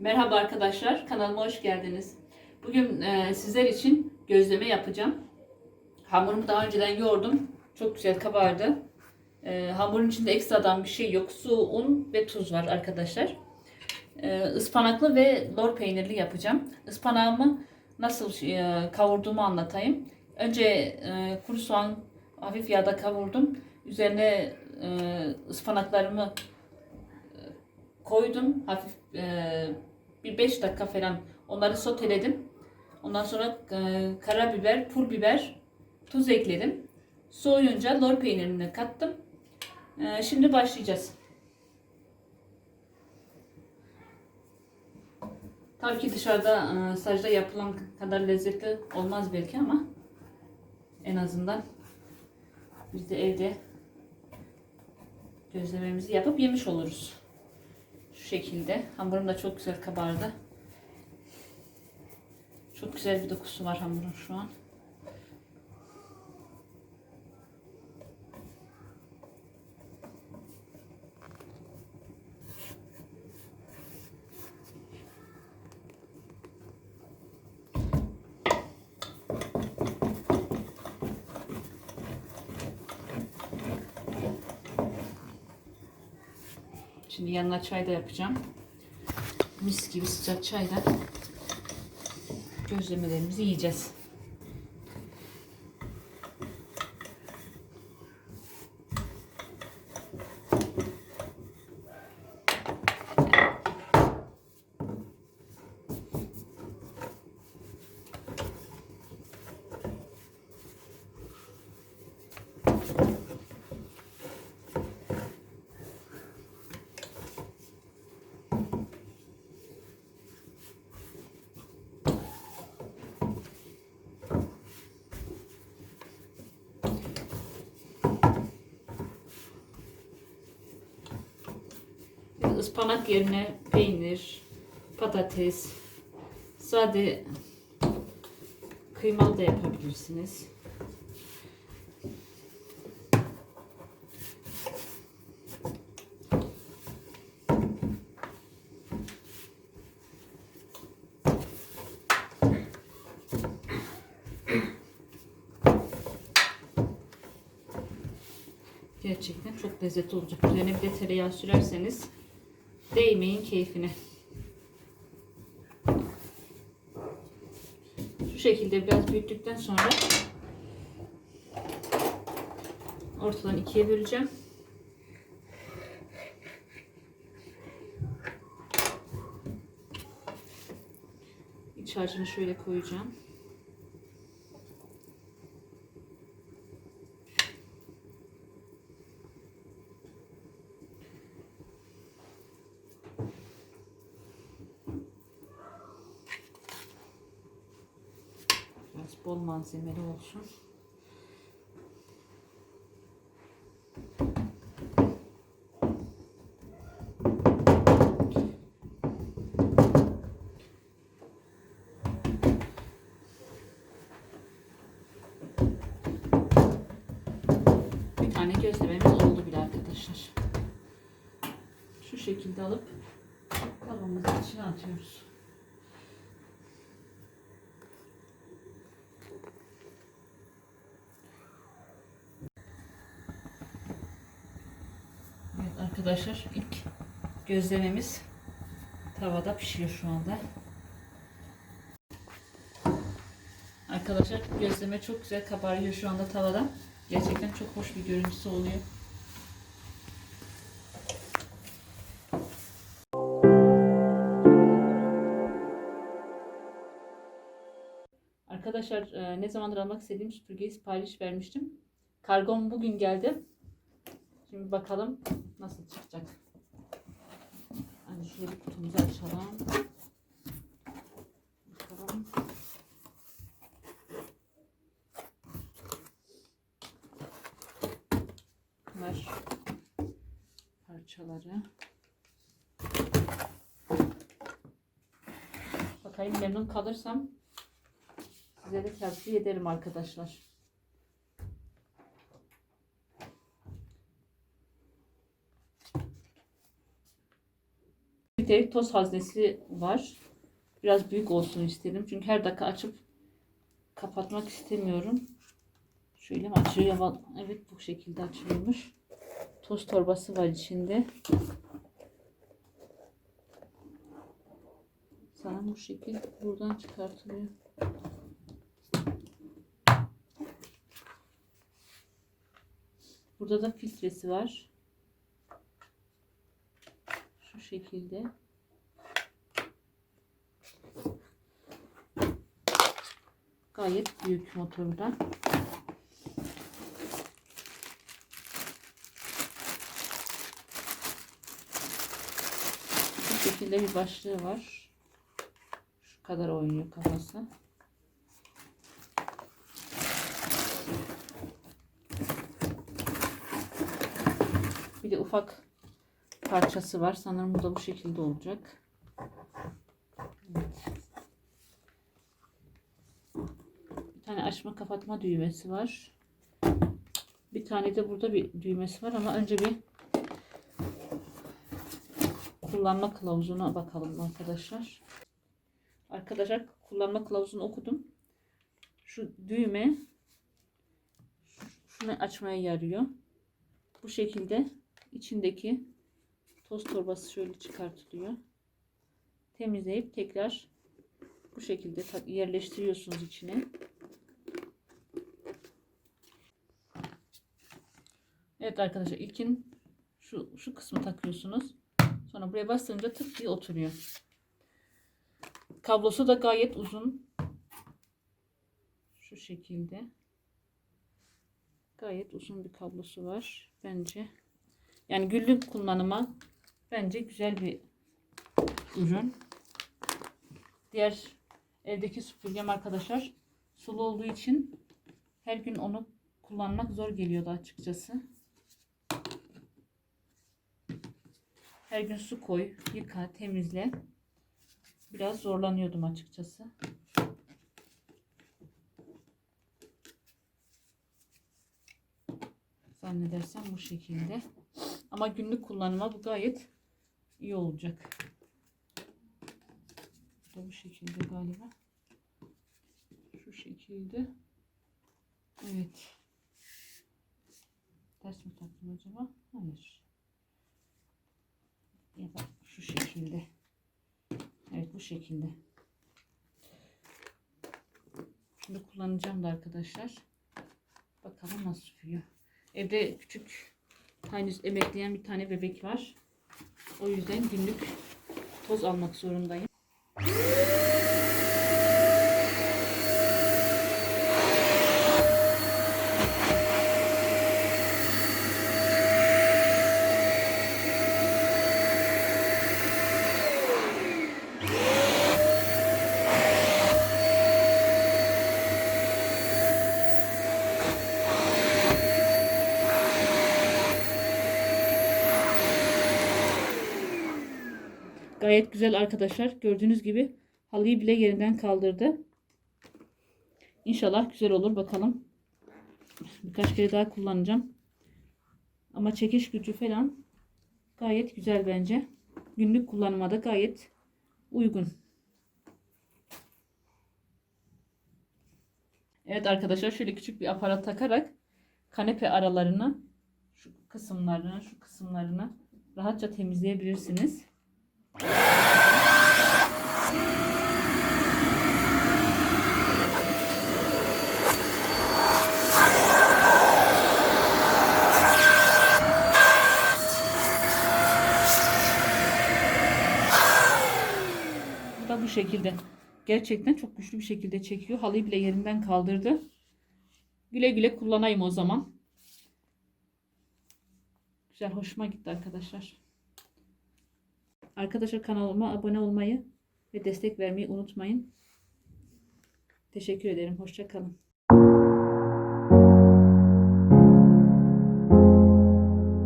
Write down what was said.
Merhaba arkadaşlar, kanalıma hoş geldiniz. Bugün e, sizler için gözleme yapacağım. Hamurumu daha önceden yoğurdum. Çok güzel kabardı. E, hamurun içinde ekstradan bir şey yok. Su, un ve tuz var arkadaşlar. E, ıspanaklı ve lor peynirli yapacağım. Ispanağımı nasıl e, kavurduğumu anlatayım. Önce e, kuru soğan hafif yağda kavurdum. Üzerine e, ıspanaklarımı koydum. Hafif e, bir 5 dakika falan onları soteledim. Ondan sonra e, karabiber, pul biber, tuz ekledim. Soğuyunca lor peynirini kattım. E, şimdi başlayacağız. Tabii ki dışarıda e, sacda yapılan kadar lezzetli olmaz belki ama en azından biz de evde gözlememizi yapıp yemiş oluruz. Şekilde. Hamurum da çok güzel kabardı. Çok güzel bir dokusu var hamurun şu an. Şimdi yanına çay da yapacağım. Mis gibi sıcak çayla gözlemelerimizi yiyeceğiz. Ispanak yerine peynir, patates, sade kıymalı da yapabilirsiniz. Gerçekten çok lezzetli olacak. Üzerine bir de tereyağı sürerseniz değmeyin keyfine. Şu şekilde biraz büyüttükten sonra ortadan ikiye böleceğim. İç harcını şöyle koyacağım. Biraz bol malzemeli olsun. Bir tane gözlememiz oldu bile arkadaşlar. Şu şekilde alıp kabımızın içine atıyoruz. Evet arkadaşlar ilk gözlememiz tavada pişiyor şu anda. Arkadaşlar gözleme çok güzel kabarıyor şu anda tavada. Gerçekten çok hoş bir görüntüsü oluyor. Arkadaşlar e, ne zamandır almak istediğim süpürgeyi sipariş vermiştim. Kargom bugün geldi. Şimdi bakalım nasıl çıkacak. Hani şöyle bir kutumuzu açalım. Bakalım. Bunlar parçaları. Bakayım memnun kalırsam size de tavsiye ederim arkadaşlar. Litrelik toz haznesi var. Biraz büyük olsun istedim. Çünkü her dakika açıp kapatmak istemiyorum. Şöyle mi açılıyor? Evet bu şekilde açılıyormuş. Toz torbası var içinde. Sana bu şekil buradan çıkartılıyor. Burada da filtresi var. Şu şekilde. Gayet büyük motorda. Bu şekilde bir başlığı var. Şu kadar oynuyor kafası. Bir de ufak parçası var. Sanırım bu da bu şekilde olacak. Evet. Bir tane açma kapatma düğmesi var. Bir tane de burada bir düğmesi var ama önce bir kullanma kılavuzuna bakalım arkadaşlar. Arkadaşlar kullanma kılavuzunu okudum. Şu düğme şunu açmaya yarıyor. Bu şekilde içindeki toz torbası şöyle çıkartılıyor. Temizleyip tekrar bu şekilde yerleştiriyorsunuz içine. Evet arkadaşlar ilkin şu şu kısmı takıyorsunuz. Sonra buraya bastırınca tık diye oturuyor. Kablosu da gayet uzun. Şu şekilde. Gayet uzun bir kablosu var bence. Yani günlük kullanıma bence güzel bir ürün. Diğer evdeki süpürgem arkadaşlar sulu olduğu için her gün onu kullanmak zor geliyordu açıkçası. Her gün su koy, yıka, temizle. Biraz zorlanıyordum açıkçası. Zannedersem bu şekilde. Ama günlük kullanıma bu gayet iyi olacak. Bu bu şekilde galiba. Şu şekilde. Evet. Ters mi taktım acaba? Hayır. Ya da şu şekilde. Evet bu şekilde. Şimdi kullanacağım da arkadaşlar. Bakalım nasıl sürüyor. Evde küçük henüz emekleyen bir tane bebek var. O yüzden günlük toz almak zorundayım. Gayet güzel arkadaşlar. Gördüğünüz gibi halıyı bile yerinden kaldırdı. İnşallah güzel olur bakalım. Birkaç kere daha kullanacağım. Ama çekiş gücü falan gayet güzel bence. Günlük kullanıma da gayet uygun. Evet arkadaşlar şöyle küçük bir aparat takarak kanepe aralarını şu kısımlarını şu kısımlarını rahatça temizleyebilirsiniz. Bu da bu şekilde. Gerçekten çok güçlü bir şekilde çekiyor. Halıyı bile yerinden kaldırdı. Güle güle kullanayım o zaman. Güzel hoşuma gitti arkadaşlar. Arkadaşlar kanalıma abone olmayı ve destek vermeyi unutmayın. Teşekkür ederim. Hoşça kalın.